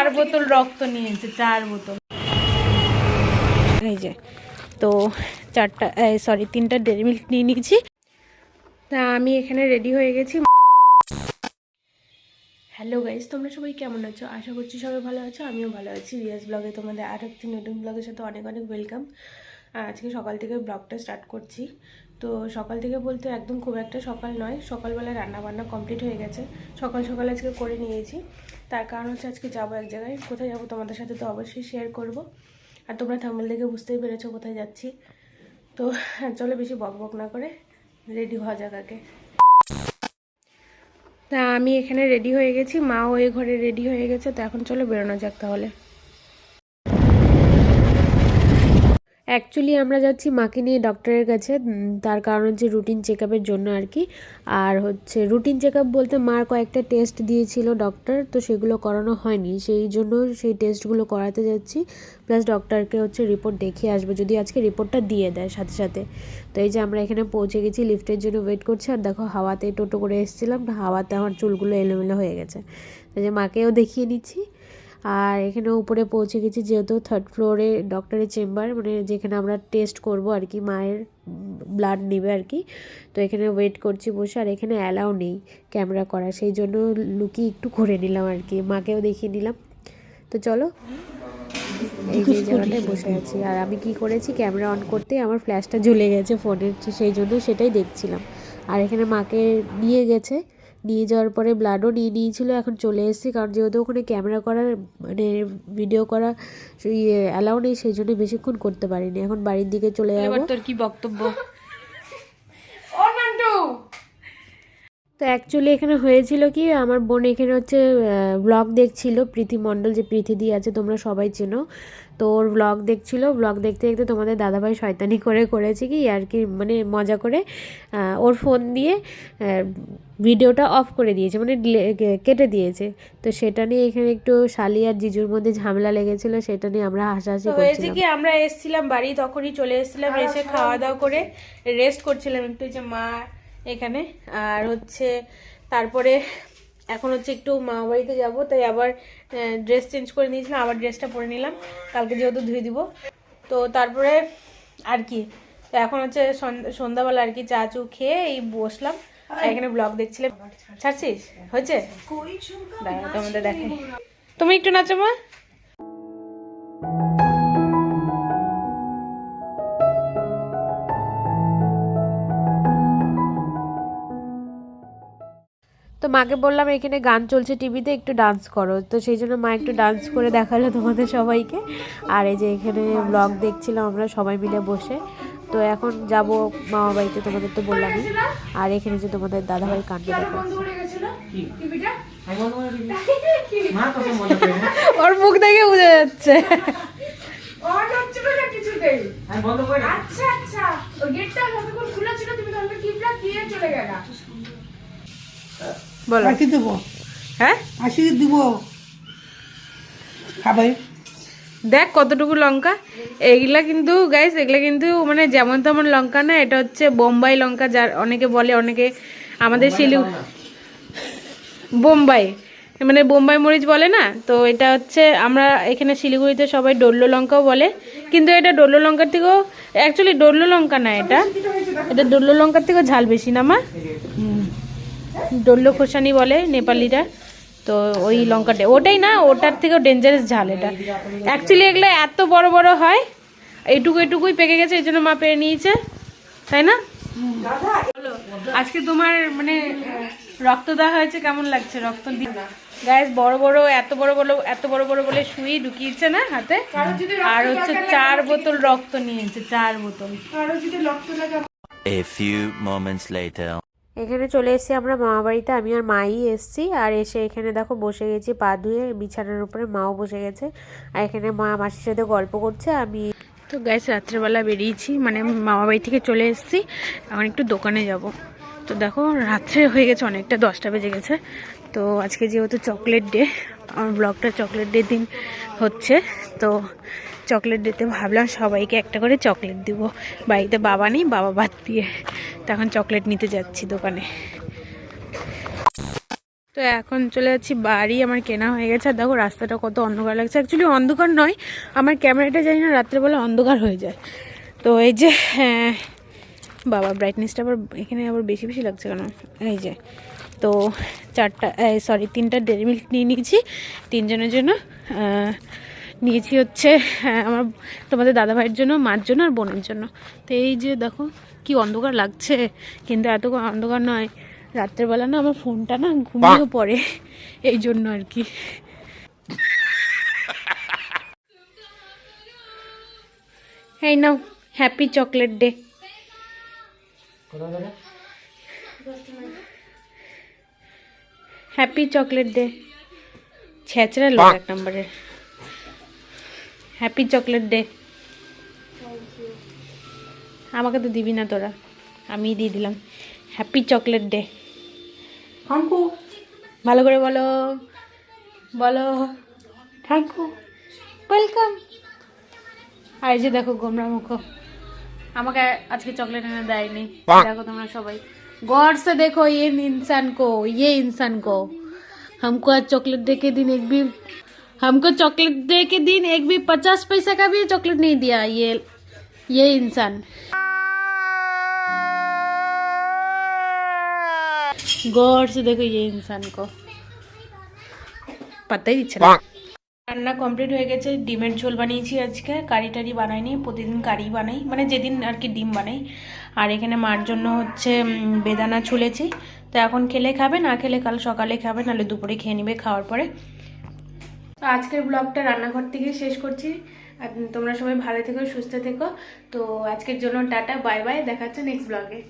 চার বোতল রক্ত নিয়েছে, চার বোতল। এই যে, তো চারটা সরি তিনটা ডেরি মিল্ক নিয়ে নিয়েছি। তা আমি এখানে রেডি হয়ে গেছি। হ্যালো গাইজ তোমরা সবাই কেমন আছো? আশা করছি সবাই ভালো আছো, আমিও ভালো আছি। রিয়াজ ব্লগে তোমাদের আর একটি নতুন ব্লগের সাথে অনেক অনেক ওয়েলকাম আজকে সকাল থেকে ব্লগটা স্টার্ট করছি। তো সকাল থেকে বলতে একদম খুব একটা সকাল নয় সকালবেলা রান্না বান্না কমপ্লিট হয়ে গেছে। সকাল সকাল আজকে করে নিয়েছি। তার কারণ হচ্ছে আজকে যাব এক জায়গায়, কোথায় যাব তোমাদের সাথে তো অবশ্যই শেয়ার করব। আর তোমরা থাম্বল দেখে বুঝতেই পেরেছ কোথায় যাচ্ছি। তো চলো বেশি বক বক না করে রেডি হওয়া আগে। তা আমি এখানে রেডি হয়ে গেছি মাও ওই ঘরে রেডি হয়ে গেছে, তো এখন চলো বেরোনো যাক তাহলে। অ্যাকচুয়ালি আমরা যাচ্ছি মাকে নিয়ে ডক্টরের কাছে তার কারণ হচ্ছে রুটিন চেক জন্য আর কি। আর হচ্ছে রুটিন চেক বলতে মার কয়েকটা টেস্ট দিয়েছিল ডক্টর তো সেগুলো করানো হয়নি। সেই জন্য সেই টেস্টগুলো করাতে যাচ্ছি। প্লাস ডক্টরকে হচ্ছে রিপোর্ট দেখিয়ে আসব। যদি আজকে রিপোর্টটা দিয়ে দেয় সাথে সাথে। তো এই যে আমরা এখানে পৌঁছে গেছি লিফটের জন্য ওয়েট করছি। আর দেখো হাওয়াতে টোটো করে এসেছিলাম, হাওয়াতে আমার চুলগুলো এলোমেলো হয়ে গেছে। তো যে মাকেও দেখিয়ে নিচ্ছি। আর এখানে উপরে পৌঁছে গেছি যেহেতু থার্ড ফ্লোরে ডক্টরের চেম্বার মানে যেখানে আমরা টেস্ট করব আর কি মায়ের ব্লাড নেবে আর কি। তো এখানে ওয়েট করছি বসে আর এখানে অ্যালাউ নেই ক্যামেরা করা সেই জন্য লুকিয়ে একটু করে নিলাম আর কি মাকেও দেখিয়ে নিলাম। তো চলো এই যে জায়গাটায় বসে আছি। আর আমি কি করেছি ক্যামেরা অন করতে আমার ফ্ল্যাশটা জ্বলে গেছে ফোনের সেই জন্য সেটাই দেখছিলাম। আর এখানে মাকে নিয়ে গেছে নিয়ে যাওয়ার পরে ব্লাডও নিয়ে নিয়েছিল এখন চলে এসেছি। কারণ যেহেতু ওখানে ক্যামেরা করার মানে ভিডিও করা ইয়ে অ্যালাউ নেই সেই জন্য বেশিক্ষণ করতে পারিনি। এখন বাড়ির দিকে চলে যাব। তোর কি বক্তব্য? তো অ্যাকচুয়ালি এখানে হয়েছিল কি আমার বোন এখানে হচ্ছে ব্লগ দেখছিল প্রীতি মণ্ডল যে প্রীতিদি আছে তোমরা সবাই চেনো। তো ওর ব্লগ দেখছিল ব্লগ দেখতে দেখতে তোমাদের দাদাভাই শয়তানি করে করেছে কি আর কি মানে মজা করে ওর ফোন দিয়ে ভিডিওটা অফ করে দিয়েছে মানে কেটে দিয়েছে। তো সেটা নিয়ে এখানে একটু শালি আর জিজুর মধ্যে ঝামেলা লেগেছিল সেটা নিয়ে আমরা হাসাহাসি তো হয়েছে কি আমরা এসেছিলাম বাড়ি তখনই চলে এসেছিলাম এসে খাওয়া দাওয়া করে রেস্ট করছিলাম। একটু যে মা এখানে। আর হচ্ছে তারপরে এখন হচ্ছে একটু মা বাড়িতে যাব তাই আবার ড্রেস চেঞ্জ করে নিয়েছিলাম আবার ড্রেসটা পরে নিলাম। কালকে যেহেতু ধুয়ে দিব। তো তারপরে আর কি তো এখন হচ্ছে সন্ধ্যা- সন্ধ্যাবেলা আর কি চা চু খেয়ে এই বসলাম। এখানে ব্লগ দেখছিলাম। ছাড়ছিস? হয়েছে? দাঁড়া তোমাদের দেখাই। তুমি একটু নাচো মা। মাকে বললাম, এখানে গান চলছে টিভিতে, একটু ডান্স করো। তো সেই জন্য মা একটু ডান্স করে দেখাল তোমাদের সবাইকে। আর এই যে এখানে ব্লগ দেখছিলাম আমরা সবাই মিলে বসে। তো এখন যাব মামা বাড়িতে, তোমাদের তো বললামই। আর এখানে যে তোমাদের দাদাভাই কাণ্ড দেখো। ওর মুখ দেখে বোঝা যাচ্ছে। আচ্ছা আচ্ছা। গেটটা খোলা ছিল, তুমি তখন দিয়ে চলে গেলা। বলো। আশি দেবো। হ্যাঁ? আশি দিব। খাবে দেখ কতটুকু লঙ্কা। এইগুলা কিন্তু গাইস এগুলা কিন্তু মানে যেমন তেমন লঙ্কা না এটা হচ্ছে বোম্বাই লঙ্কা যার অনেকে বলে অনেকে আমাদের শিলি বোম্বাই। মানে বোম্বাই মরিচ বলে না তো এটা হচ্ছে আমরা এখানে শিলিগুড়িতে সবাই ডোল্লো লঙ্কাও বলে। কিন্তু এটা ডোল্লো লঙ্কার থেকেও অ্যাকচুয়ালি ডোল্লো লঙ্কা না এটা। এটা ডোল্লো লঙ্কার থেকেও ঝাল বেশি না মা। ডোল্লো খোসানি বলে নেপালিরা। তো ওই লঙ্কাটা ওটাই না ওটার থেকেও ডেঞ্জারাস ঝাল এটা। অ্যাকচুয়ালি এগুলো এত বড় বড় হয় এইটুকু এটুকুই পেকে গেছে এই জন্য মা পেরে নিয়েছে তাই না? আজকে তোমার মানে রক্ত দেওয়া হয়েছে কেমন লাগছে রক্ত গ্যাস বড় বড় এত বড় বড় এত বড় বড় বলে সুই ঢুকিয়েছে না হাতে? আর হচ্ছে চার বোতল রক্ত নিয়েছে চার বোতল। A few moments later. এখানে চলে এসেছি আমরা মামা বাড়িতে আমি আর মাই এসেছি আর এসে এখানে দেখো বসে গেছি পা ধুয়ে, বিছানার উপরে মাও বসে গেছে। আর এখানে মা মাসির সাথে গল্প করছে, আমি তো গ্যাস রাত্রেবেলা বেরিয়েছি মানে মামা বাড়ি থেকে চলে এসেছি। এখন একটু দোকানে যাব। তো দেখো, রাত্রে হয়ে গেছে অনেকটা, দশটা বেজে গেছে। তো আজকে যেহেতু চকলেট ডে আমার ব্লগটা চকলেট ডে দিন হচ্ছে। তো চকলেট দিতে ভাবলাম সবাইকে একটা করে চকলেট দিব। বাড়িতে বাবা নেই বাবা বাদ দিয়ে তখন চকলেট নিতে যাচ্ছি দোকানে। তো এখন চলে যাচ্ছি বাড়ি আমার কেনা হয়ে গেছে। আর দেখো রাস্তাটা কত অন্ধকার লাগছে। অ্যাকচুয়ালি অন্ধকার নয় আমার ক্যামেরাটা জানি না রাত্রেবেলা অন্ধকার হয়ে যায়। তো এই যে হ্যাঁ, বাবা ব্রাইটনেসটা আবার এখানে আবার বেশি বেশি লাগছে কেন? এই যে তো চারটা সরি তিনটা ডেরি মিল্ক নিয়ে নিয়েছি। তিনজনের জন্য নিয়েছি হচ্ছে আহ, আমার তোমাদের দাদাভাইয়ের জন্য মার জন্য আর বোনের জন্য। তো এই যে দেখো কি অন্ধকার লাগছে। কিন্তু এত অন্ধকার নয় রাত্রেবেলা না আমার ফোনটা না ঘুমিয়েও পড়ে। এই জন্য আর কি। এই নাও happy chocolate day. Happy chocolate day. ছেঁচড়া লোক এক নম্বরের হ্যাপি চকলেট ডে আমাকে তো দিবি না তোরা আমিই দিয়ে দিলাম happy chocolate day thank you ভালো করে বলো বলো থ্যাংক ইউ ওয়েলকাম আর এই যে দেখো গোমরা মুখ আমাকে আজকে চকলেট এনে দেয়নি দেখো তোমরা সবাই गौर से देखो ये इंसान को ये इंसान को हमको आज चॉकलेट डे के दिन एक भी हमको चॉकलेट डे के दिन एक भी पचास पैसा का भी चॉकलेट नहीं दिया ये ये इंसान गौर से देखो ये इंसान को पता ही দিচ্ছে না রান্না কমপ্লিট হয়ে গেছে ডিমের ঝোল বানিয়েছি আজকে কারি টারি বানাইনি প্রতিদিন কারি বানাই মানে যেদিন আর কি ডিম বানাই আর এখানে মার জন্য হচ্ছে উম, বেদানা ছুলেছি তো এখন খেলে খাবে না খেলে কাল সকালে খাবে নাহলে দুপুরে খেয়ে নেবে খাওয়ার পরে তো আজকের ব্লগটা রান্নাঘর থেকেই শেষ করছি। তোমরা সবাই ভালো থেকো, সুস্থ থেকো। তো আজকের জন্য টাটা, বাই বাই দেখাচ্ছে নেক্সট ব্লগে